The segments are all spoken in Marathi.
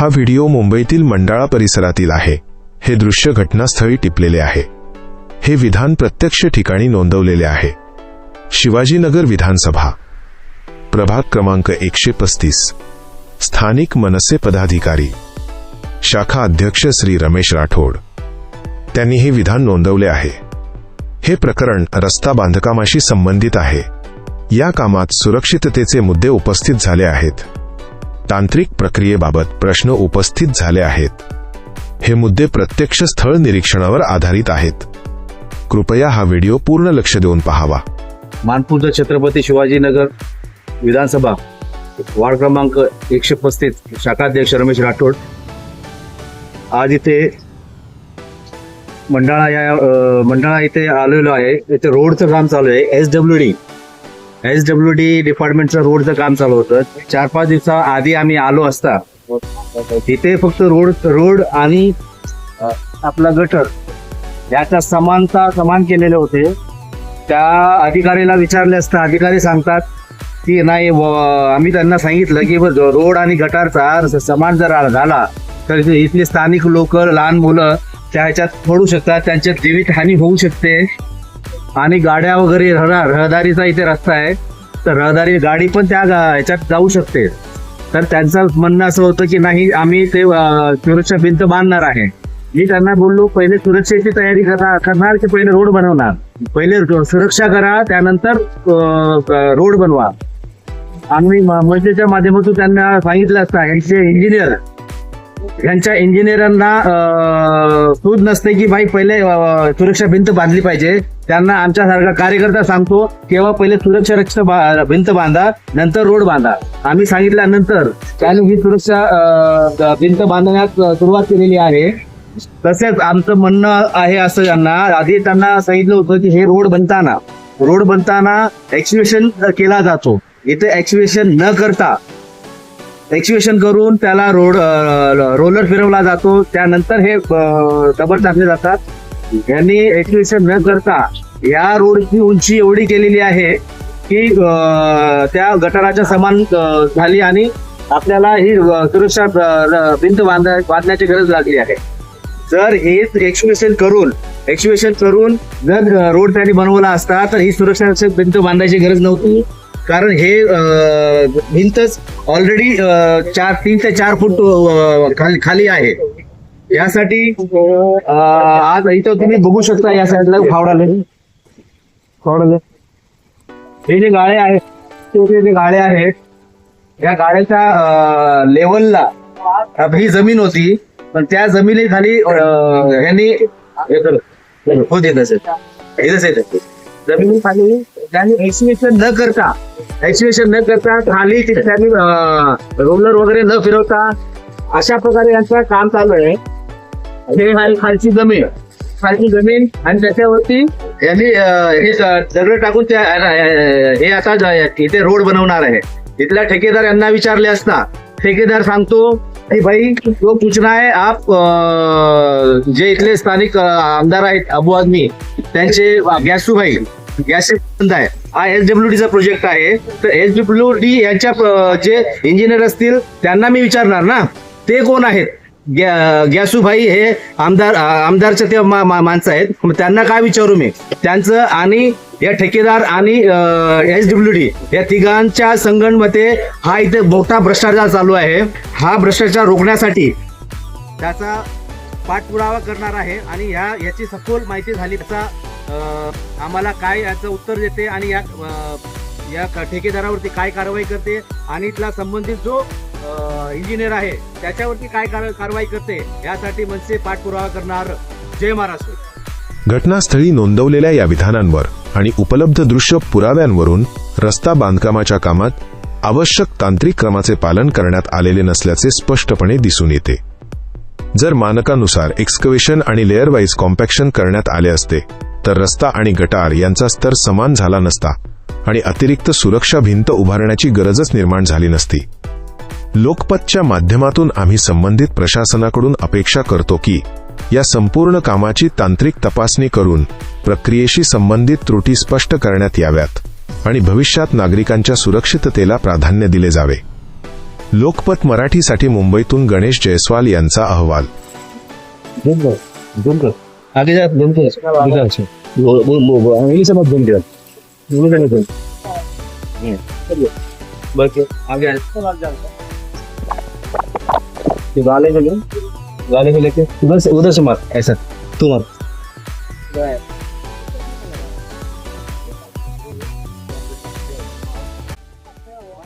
हा व्हिडिओ मुंबईतील मंडाळा परिसरातील आहे. हे दृश्य घटनास्थळी टिपलेले आहे. हे विधान प्रत्यक्ष ठिकाणी नोंदवलेले आहे. शिवाजीनगर विधानसभा. प्रभाग क्रमांक एकशे पस्तीस. स्थानिक मनसे पदाधिकारी. शाखा अध्यक्ष श्री रमेश राठोड. त्यांनी हे विधान नोंदवले आहे. हे प्रकरण रस्ता बांधकामाशी संबंधित आहे. या कामात सुरक्षिततेचे मुद्दे उपस्थित झाले आहेत. तांत्रिक प्रक्रियेबाबत प्रश्न उपस्थित झाले आहेत. हे मुद्दे प्रत्यक्ष स्थळ निरीक्षणावर आधारित आहेत. कृपया हा व्हिडिओ पूर्ण लक्ष देऊन पहावा. मानपूरचं छत्रपती शिवाजीनगर विधानसभा वार्ड क्रमांक एकशे पस्तीस शाखाध्यक्ष रमेश राठोड. आज इथे मंडाळा या मंडळा मंडाळा इथे आलेलो आहे. इथे रोडचं काम चालू आहे. S W D S W D डिपार्टमेंटचं रोडचं काम चालू होतं. चार पाच दिवसा आधी आम्ही आलो असता तिथे फक्त रोड रोड आणि आपला गटर याच्या समानता समान केलेले होते. त्या अधिकारीला विचारले असता अधिकारी सांगतात की नाही आम्ही त्यांना सांगितलं की रोड आणि गटारचा समान जर झाला तर इथले स्थानिक लोक लहान मुलं त्या ह्याच्यात पडू शकतात त्यांच्यात जीवित हानी होऊ शकते. आणि गाड्या वगैरे रहदा- रहदारीचा इथे रस्ता आहे. तर रहदारी गाडी पण त्या ह्याच्यात जाऊ शकते. तर त्यांचं म्हणणं असं होतं की नाही आम्ही ते सुरक्षा भिंत बांधणार आहे. मी त्यांना बोललो पहिले सुरक्षेची तयारी करा करणार की पहिले रोड बनवणार? पहिले सुरक्षा करा त्यानंतर रोड बनवा. आम्ही मजेच्या माध्यमातून त्यांना सांगितलं असता यांचे इंजिनियर यांच्या इंजिनियरांना सूद नसते की भाई पहिले सुरक्षा भिंत बांधली पाहिजे. त्यांना आमच्यासारखा कार्यकर्ता सांगतो तेव्हा पहिले सुरक्षा रक्षक बा- भिंत बांधा नंतर रोड बांधा. आम्ही सांगितल्यानंतर त्यांनी ही सुरक्षा भिंत बांधण्यास सुरुवात केलेली आहे. तसेच आमचं म्हणणं आहे असं त्यांना आधी त्यांना सांगितलं होतं की हे रोड बनताना रोड बनताना एक्सिबिशन केला जातो. इथे एक्सिबिशन न करता एक्सिबिशन करून त्याला रोड रोलर फिरवला जातो. त्यानंतर हे अं, टाकले जातात. यांनी एक्सिबिशन न करता या रोडची उंची एवढी केलेली आहे की त्या गटाराच्या समान झाली आणि आपल्याला ही सुरक्षा भिंत बांधा बांधण्याची गरज लागली आहे. जर हेच एक्सिबिशन करून एक्सिबिशन करून जर रोड त्यांनी बनवला असता तर ही सुरक्षा भिंत बांधायची गरज नव्हती. कारण हे भिंतच ऑलरेडी चार तीन ते चार फूट खाली खाली आहे. यासाठी आज इथं तुम्ही बघू शकता या साईडला फावडाले. फावडाले. हे जे गाळे आहेत ते जे- गाळे आहेत या गाड्याच्या लेवलला ही जमीन होती पण त्या जमिनीखाली ह्यांनी हो देत असेल. असेल. जमिनीखाली त्यांनी एक्सिबिशन न करता एक्सिबिशन न करता खाली ते रोलर वगैरे न फिरवता अशा प्रकारे यांचं काम चालू आहे. हे खालची जमीन. खालची जमीन आणि त्याच्यावरती यांनी हे दगड टाकून त्या हे आता इथे रोड बनवणार आहे. इथल्या ठेकेदार यांना विचारले असता ठेकेदार सांगतो की भाई जो सूचना आहे आप जे इथले स्थानिक आमदार आहेत अबू आदमी त्यांचे गॅसू भाई गॅस बंद आहे. हा एस डब्ल्यू डीचा प्रोजेक्ट आहे. तर एस डब्ल्यू डी यांच्या जे इंजिनियर असतील त्यांना मी विचारणार ना. ते कोण आहेत? गॅसूभाई हे आमदार आमदारचे ते मा- मा- माणसं आहेत. मग त्यांना काय विचारू मी? त्यांचं आणि या ठेकेदार आणि एस डब्ल्यू डी या तिघांच्या संगणमध्ये हा इथे मोठा भ्रष्टाचार चालू आहे. हा भ्रष्टाचार रोखण्यासाठी त्याचा पाठपुरावा करणार आहे आणि ह्या याची सखोल माहिती झाली त्याचा आम्हाला काय याचं उत्तर देते आणि या या ठेकेदारावरती काय कारवाई करते आणि इथला संबंधित जो इंजिनियर आहे त्याच्यावरती काय कार- कारवाई करते यासाठी मनसे पाठपुरावा करणार. जय महाराष्ट्र. घटनास्थळी नोंदवलेल्या या विधानांवर आणि उपलब्ध दृश्य पुराव्यांवरून रस्ता बांधकामाच्या कामात आवश्यक तांत्रिक क्रमाचे पालन करण्यात आलेले नसल्याचे स्पष्टपणे दिसून येते. जर मानकानुसार एक्सकवेशन आणि लेअर वाईज कॉम्पॅक्शन करण्यात आले असते तर रस्ता आणि गटार यांचा स्तर समान झाला नसता आणि अतिरिक्त सुरक्षा भिंत उभारण्याची गरजच निर्माण झाली नसती. लोकपतच्या माध्यमातून आम्ही संबंधित प्रशासनाकडून अपेक्षा करतो की या संपूर्ण कामाची तांत्रिक तपासणी करून प्रक्रियेशी संबंधित त्रुटी स्पष्ट करण्यात याव्यात आणि भविष्यात नागरिकांच्या सुरक्षिततेला प्राधान्य दिले जावे. लोकपत मराठीसाठी मुंबईतून गणेश जयस्वाल यांचा अहवाल. We'll, we'll move on. Hindi sa mag-vendor. Hindi ka nag बल्कि आगे गाले को ले गाले को लेके उधर से उधर से मार ऐसा तू मार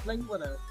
नहीं बना